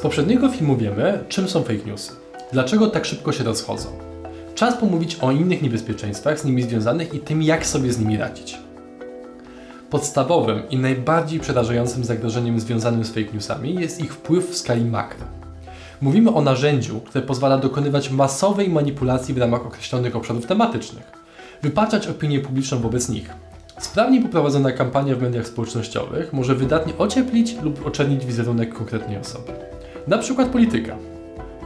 poprzedniego filmu wiemy, czym są fake newsy, dlaczego tak szybko się rozchodzą. Czas pomówić o innych niebezpieczeństwach z nimi związanych i tym, jak sobie z nimi radzić. Podstawowym i najbardziej przerażającym zagrożeniem związanym z fake newsami jest ich wpływ w skali makro. Mówimy o narzędziu, które pozwala dokonywać masowej manipulacji w ramach określonych obszarów tematycznych, wypaczać opinię publiczną wobec nich. Sprawnie poprowadzona kampania w mediach społecznościowych może wydatnie ocieplić lub oczernić wizerunek konkretnej osoby. Na przykład polityka.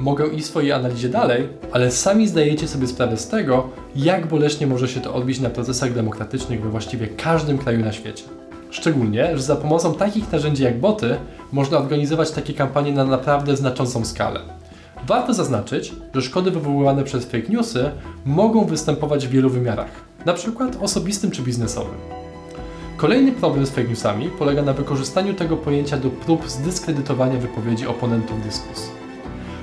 Mogę iść w swojej analizie dalej, ale sami zdajecie sobie sprawę z tego, jak boleśnie może się to odbić na procesach demokratycznych we właściwie każdym kraju na świecie. Szczególnie, że za pomocą takich narzędzi jak boty można organizować takie kampanie na naprawdę znaczącą skalę. Warto zaznaczyć, że szkody wywoływane przez fake newsy mogą występować w wielu wymiarach, na przykład osobistym czy biznesowym. Kolejny problem z fake newsami polega na wykorzystaniu tego pojęcia do prób zdyskredytowania wypowiedzi oponentów dyskusji.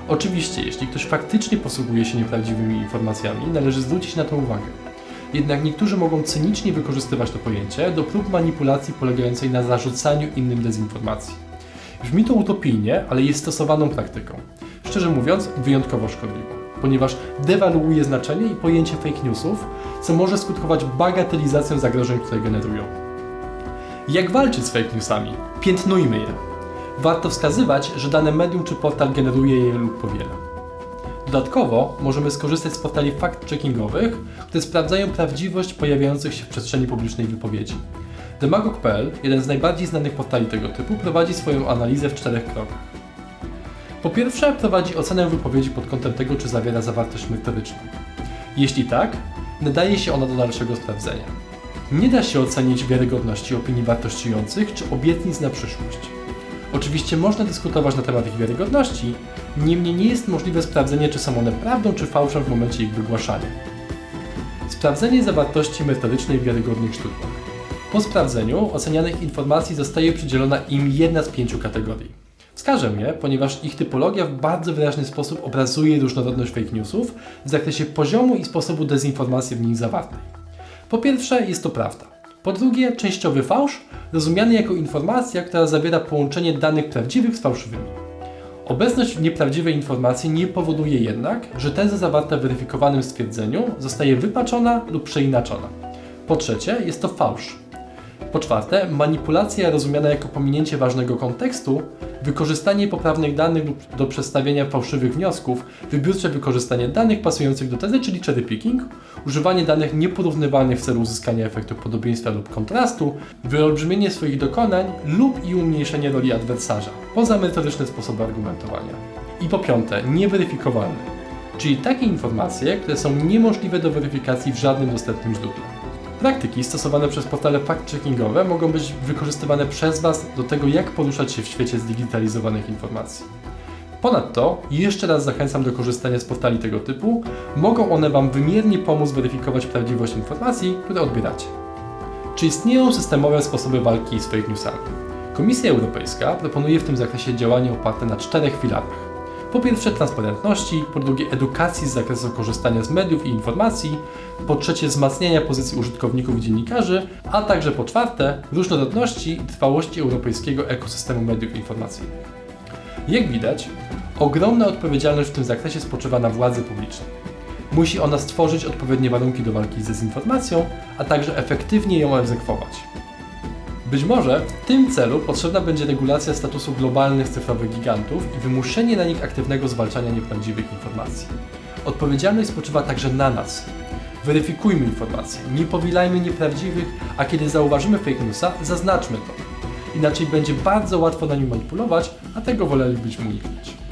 Oczywiście, jeśli ktoś faktycznie posługuje się nieprawdziwymi informacjami, należy zwrócić na to uwagę. Jednak niektórzy mogą cynicznie wykorzystywać to pojęcie do prób manipulacji polegającej na zarzucaniu innym dezinformacji. Brzmi to utopijnie, ale jest stosowaną praktyką. Szczerze mówiąc, wyjątkowo szkodliwą, ponieważ dewaluuje znaczenie i pojęcie fake newsów, co może skutkować bagatelizacją zagrożeń, które generują. Jak walczyć z fake newsami? Piętnujmy je. Warto wskazywać, że dane medium czy portal generuje je lub powiela. Dodatkowo możemy skorzystać z portali fact-checkingowych, które sprawdzają prawdziwość pojawiających się w przestrzeni publicznej wypowiedzi. Demagog.pl, jeden z najbardziej znanych portali tego typu, prowadzi swoją analizę w czterech krokach. Po pierwsze, prowadzi ocenę wypowiedzi pod kątem tego, czy zawiera zawartość merytoryczną. Jeśli tak, nadaje się ona do dalszego sprawdzenia. Nie da się ocenić wiarygodności opinii wartościujących czy obietnic na przyszłość. Oczywiście można dyskutować na temat ich wiarygodności, niemniej nie jest możliwe sprawdzenie, czy są one prawdą czy fałszem w momencie ich wygłaszania. Sprawdzenie zawartości merytorycznej w wiarygodnych źródłach. Po sprawdzeniu ocenianych informacji zostaje przydzielona im jedna z pięciu kategorii. Wskażę je, ponieważ ich typologia w bardzo wyraźny sposób obrazuje różnorodność fake newsów w zakresie poziomu i sposobu dezinformacji w nich zawartej. Po pierwsze, jest to prawda. Po drugie, częściowy fałsz, rozumiany jako informacja, która zawiera połączenie danych prawdziwych z fałszywymi. Obecność nieprawdziwej informacji nie powoduje jednak, że teza zawarta w weryfikowanym stwierdzeniu zostaje wypaczona lub przeinaczona. Po trzecie, jest to fałsz. Po czwarte, manipulacja rozumiana jako pominięcie ważnego kontekstu, wykorzystanie poprawnych danych lub do przedstawienia fałszywych wniosków, wybiórcze wykorzystanie danych pasujących do tezy, czyli cherry picking, używanie danych nieporównywalnych w celu uzyskania efektu podobieństwa lub kontrastu, wyolbrzymienie swoich dokonań lub i umniejszenie roli adwersarza, poza merytoryczne sposoby argumentowania. I po piąte, nieweryfikowalne, czyli takie informacje, które są niemożliwe do weryfikacji w żadnym dostępnym źródle. Praktyki stosowane przez portale fact-checkingowe mogą być wykorzystywane przez Was do tego, jak poruszać się w świecie zdigitalizowanych informacji. Ponadto, jeszcze raz zachęcam do korzystania z portali tego typu, mogą one Wam wymiernie pomóc weryfikować prawdziwość informacji, które odbieracie. Czy istnieją systemowe sposoby walki z fake newsami? Komisja Europejska proponuje w tym zakresie działania oparte na czterech filarach. Po pierwsze transparentności, po drugie edukacji z zakresu korzystania z mediów i informacji, po trzecie wzmacniania pozycji użytkowników i dziennikarzy, a także po czwarte różnorodności i trwałości europejskiego ekosystemu mediów informacyjnych. Jak widać, ogromna odpowiedzialność w tym zakresie spoczywa na władzy publicznej. Musi ona stworzyć odpowiednie warunki do walki z dezinformacją, a także efektywnie ją egzekwować. Być może w tym celu potrzebna będzie regulacja statusu globalnych cyfrowych gigantów i wymuszenie na nich aktywnego zwalczania nieprawdziwych informacji. Odpowiedzialność spoczywa także na nas. Weryfikujmy informacje, nie powielajmy nieprawdziwych, a kiedy zauważymy fake newsa, zaznaczmy to. Inaczej będzie bardzo łatwo na nim manipulować, a tego wolelibyśmy uniknąć.